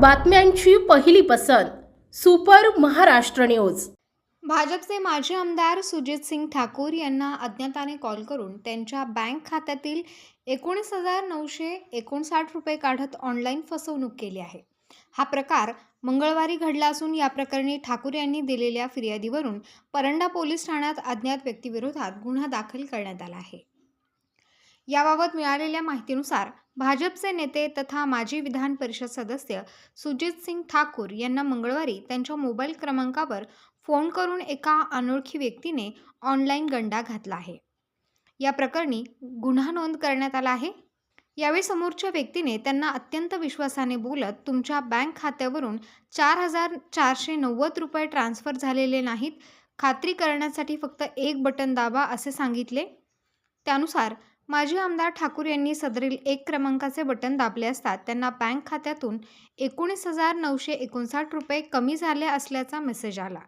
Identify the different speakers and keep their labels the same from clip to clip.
Speaker 1: बातम्यांची पहिली पसंत सुपर महाराष्ट्र न्यूज.
Speaker 2: भाजपचे माजी आमदार सुजित सिंग ठाकूर यांना अज्ञाताने कॉल करून त्यांच्या बँक खात्यातील एकोणीस हजार नऊशे एकोणसाठ रुपये काढत ऑनलाईन फसवणूक केली आहे. हा प्रकार मंगळवारी घडला असून या प्रकरणी ठाकूर यांनी दिलेल्या फिर्यादीवरून परंडा पोलीस ठाण्यात अज्ञात व्यक्तीविरोधात गुन्हा दाखल करण्यात आला आहे. याबाबत मिळालेल्या माहितीनुसार भाजपचे नेते तथा माजी विधान परिषद सदस्य सुजित सिंग ठाकूर यांना मंगळवारी त्यांच्या मोबाईल क्रमांकावर फोन करून एका अनोळखी व्यक्तीने ऑनलाईन गंडा घातला आहे. या प्रकरणी गुन्हा नोंद करण्यात आला आहे. यावेळी समोरच्या व्यक्तीने त्यांना अत्यंत विश्वासाने बोलत तुमच्या बँक खात्यावरून चार हजार चारशे नव्वद रुपये ट्रान्स्फर झालेले नाहीत. खात्री करण्यासाठी फक्त एक बटन दाबा असे सांगितले. त्यानुसार माजी आमदार ठाकूर यांनी सदरील एक क्रमांकाचे बटन दाबले असता त्यांना बँक खात्यातून एकोणीस हजार नऊशे एकोणसाठ रुपये कमी झाले असल्याचा मेसेज आला.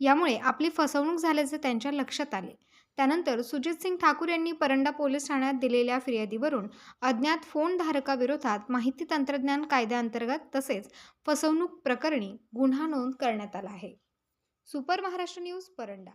Speaker 2: यामुळे आपली फसवणूक झाल्याचे त्यांच्या लक्षात आले. त्यानंतर सुजित सिंग ठाकूर यांनी परंडा पोलीस ठाण्यात दिलेल्या फिर्यादीवरून अज्ञात फोन धारकाविरोधात माहिती तंत्रज्ञान कायद्याअंतर्गत तसेच फसवणूक प्रकरणी गुन्हा नोंद करण्यात आला आहे. Super Maharashtra news Paranda.